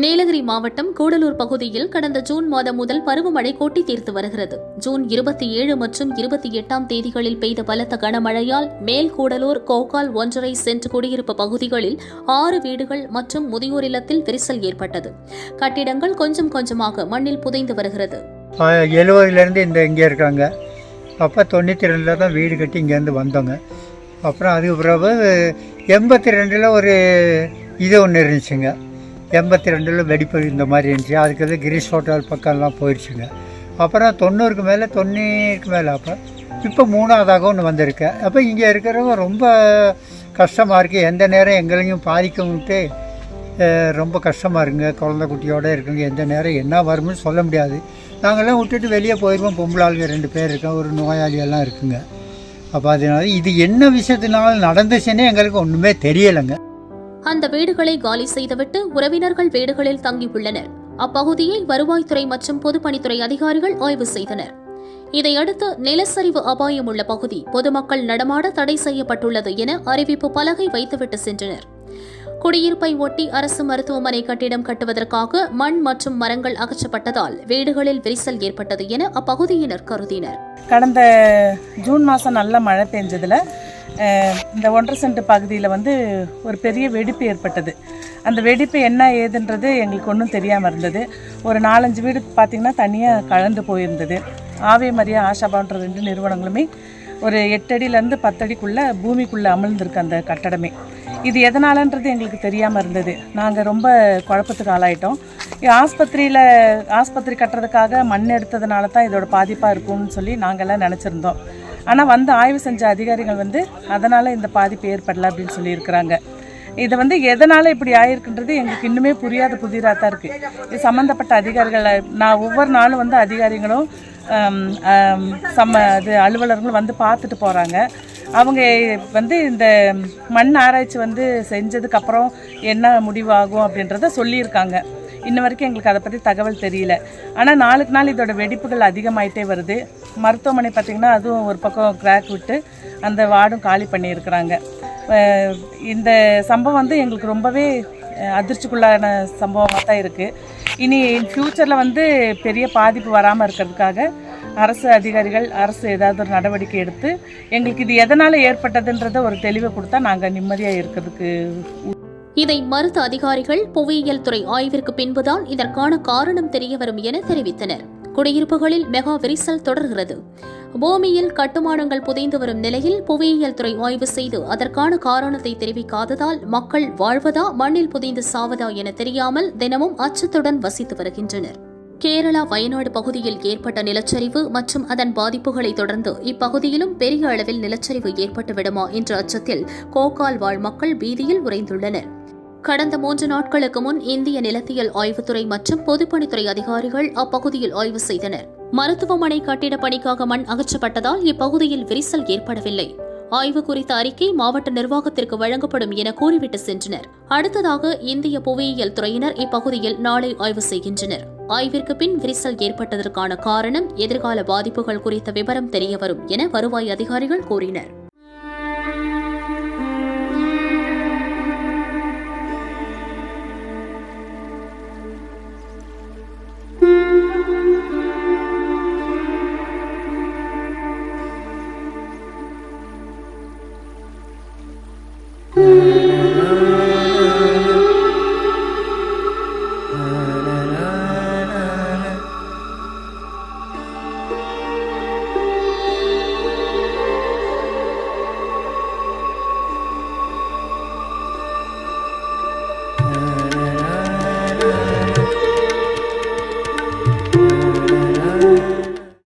நீலகிரி மாவட்டம் கூடலூர் பகுதியில் கடந்த ஜூன் மாதம் முதல் பருவமழை கொட்டி தீர்த்து வருகிறது. ஜூன் இருபத்தி ஏழு மற்றும் இருபத்தி எட்டாம் தேதிகளில் பெய்த பலத்த கனமழையால் மேல் கூடலூர் கோகால் ஒன்றரை சென்ட் குடியிருப்பு பகுதிகளில் ஆறு வீடுகள் மற்றும் முதியோர் இல்லத்தில் விரிசல் ஏற்பட்டது. கட்டிடங்கள் கொஞ்சம் கொஞ்சமாக மண்ணில் புதைந்து வருகிறது. எழுபதுலேருந்து இந்த இங்கே இருக்காங்க. அப்போ தொண்ணூற்றி ரெண்டில் தான் வீடு கட்டி இங்கேருந்து வந்தோங்க. அப்புறம் அதுக்கு பிறகு எண்பத்தி ரெண்டில் ஒரு இது ஒன்று இருந்துச்சுங்க. எண்பத்தி ரெண்டில் வெடிப்பு இந்த மாதிரி இருந்துச்சு. அதுக்கு வந்து கிரீஷ் ஹோட்டல் பக்கம்லாம் போயிடுச்சுங்க அப்புறம் தொண்ணூறுக்கு மேலே தொண்ணூறுக்கு மேலே அப்போ இப்போ மூணாவதாக ஒன்று வந்திருக்கு. அப்போ இங்கே இருக்கிறவங்க ரொம்ப கஷ்டமாக இருக்குது எந்த நேரம் எங்களையும் பாதிக்கும்ட்டு ரொம்ப கஷ்டமாக இருக்குங்க. குழந்தை குட்டியோடு இருக்குங்க. எந்த நேரம் என்ன வரும்னு சொல்ல முடியாது. நாங்கள்லாம் விட்டுட்டு வெளியே போயிடுவோம் பொம்பளாளுங்க ரெண்டு பேர் இருக்கோம். ஒரு நோயாளியெல்லாம் இருக்குங்க. அப்போ அதனால இது என்ன விஷயத்தினால நடந்துச்சுன்னே எங்களுக்கு ஒன்றுமே தெரியலைங்க. அந்த வீடுகளை காலி செய்துவிட்டு உறவினர்கள் வீடுகளில் தங்கியுள்ளனர். அப்பகுதியை வருவாய்த்துறை மற்றும் பொதுப்பணித்துறை அதிகாரிகள் ஆய்வு செய்தனர். இதையடுத்து நிலச்சரிவு அபாயம் உள்ள பகுதி பொதுமக்கள் நடமாட தடை செய்யப்பட்டுள்ளது என அறிவிப்பு பலகை வைத்துவிட்டு சென்றனர். குடியிருப்பை ஒட்டி அரசு மருத்துவமனை கட்டிடம் கட்டுவதற்காக மண் மற்றும் மரங்கள் அகற்றப்பட்டதால் வீடுகளில் விரிசல் ஏற்பட்டது என அப்பகுதியினர் கருதினர். கடந்த ஜூன் மாதம் நல்ல மழை பெஞ்சதில் இந்த ஒன்றரை சென்ட் பகுதியில் வந்து ஒரு பெரிய வெடிப்பு ஏற்பட்டது. அந்த வெடிப்பு என்ன ஏதுன்றது எங்களுக்கு ஒன்றும் தெரியாமல் இருந்தது. ஒரு நாலஞ்சு வீடு பார்த்திங்கன்னா தனியாக கலந்து போயிருந்தது. ஆவே மரியா ஆஷாபான்ற ரெண்டு நிறுவனங்களுமே ஒரு எட்டு அடியிலேருந்து பத்தடிக்குள்ளே பூமிக்குள்ளே அமிழ்ந்திருக்கு அந்த கட்டடமே. இது எதனாலன்றது எங்களுக்கு தெரியாமல் இருந்தது. நாங்கள் ரொம்ப குழப்பத்துக்கு ஆளாயிட்டோம். ஆஸ்பத்திரியில் ஆஸ்பத்திரி கட்டுறதுக்காக மண் எடுத்ததுனால தான் இதோட பாதிப்பாக இருக்கும்னு சொல்லி நாங்கள்லாம் நினச்சிருந்தோம். ஆனால் வந்து ஆய்வு செஞ்ச அதிகாரிகள் வந்து அதனால் இந்த பாதிப்பு ஏற்படல அப்படின்னு சொல்லியிருக்கிறாங்க. இதை வந்து எதனால் இப்படி ஆயிருக்குன்றது எங்களுக்கு இன்னுமே புரியாத புதிராக தான் இருக்குது இது சம்மந்தப்பட்ட அதிகாரிகளை நான் ஒவ்வொரு நாளும் வந்து அதிகாரிகளும் சம்ம இது அலுவலர்களும் வந்து பார்த்துட்டு போகிறாங்க அவங்க வந்து இந்த மண் ஆராய்ச்சி வந்து செஞ்சதுக்கப்புறம் என்ன முடிவாகும் அப்படின்றத சொல்லியிருக்காங்க. இன்ன வரைக்கும் எங்களுக்கு அதை பற்றி தகவல் தெரியல. ஆனால் நாளுக்கு நாள் இதோட வெடிப்புகள் அதிகமாயிட்டே வருது. மருத்துவமனை பார்த்திங்கன்னா அதுவும் ஒரு பக்கம் கிராக் விட்டு அந்த வார்டும் காலி பண்ணியிருக்கிறாங்க. இந்த சம்பவம் வந்து எங்களுக்கு ரொம்பவே அதிர்ச்சிக்குள்ளான சம்பவமாக தான் இருக்குது இனி ஃப்யூச்சரில் வந்து பெரிய பாதிப்பு வராமல் இருக்கிறதுக்காக அரசு அதிகாரிகள் அரசு ஏதாவது ஒரு நடவடிக்கை எடுத்து எங்களுக்கு இது எதனால் ஏற்பட்டதுன்றத ஒரு தெளிவை கொடுத்தா நாங்கள் நிம்மதியாக இருக்கிறதுக்கு இதை மறுத்த அதிகாரிகள் புவியியல் துறை ஆய்விற்கு பின்புதான் இதற்கான காரணம் தெரியவரும் என தெரிவித்தனர். குடியிருப்புகளில் மெகா விரிசல் தொடர்கிறது. பூமியில் கட்டுமானங்கள் புதைந்து வரும் நிலையில் புவியியல் துறை ஆய்வு செய்து அதற்கான காரணத்தை தெரிவிக்காததால் மக்கள் வாழ்வதா மண்ணில் புதைந்து சாவதா என தெரியாமல் தினமும் அச்சத்துடன் வசித்து வருகின்றனர். கேரளா வயநாடு பகுதியில் ஏற்பட்ட நிலச்சரிவு மற்றும் அதன் பாதிப்புகளை தொடர்ந்து இப்பகுதியிலும் பெரிய அளவில் நிலச்சரிவு ஏற்பட்டுவிடுமா என்ற அச்சத்தில் கோகால் வாழ் மக்கள் பீதியில் உறைந்துள்ளனர். கடந்த மூன்று நாட்களுக்கு முன் இந்திய நிலத்தியல் ஆய்வுத்துறை மற்றும் பொதுப்பணித்துறை அதிகாரிகள் அப்பகுதியில் ஆய்வு செய்தனர். மருத்துவமனை கட்டிட பணிக்காக மண் அகற்றப்பட்டதால் இப்பகுதியில் விரிசல் ஏற்படவில்லை. ஆய்வு குறித்த அறிக்கை மாவட்ட நிர்வாகத்திற்கு வழங்கப்படும் என கூறிவிட்டு சென்றனர். அடுத்ததாக இந்திய புவியியல் துறையினர் இப்பகுதியில் நாளை ஆய்வு செய்கின்றனர். ஆய்விற்கு பின் விரிசல் ஏற்பட்டதற்கான காரணம் எதிர்கால பாதிப்புகள் குறித்த விவரம் தெரியவரும் என வருவாய் அதிகாரிகள் கூறினர். Hum.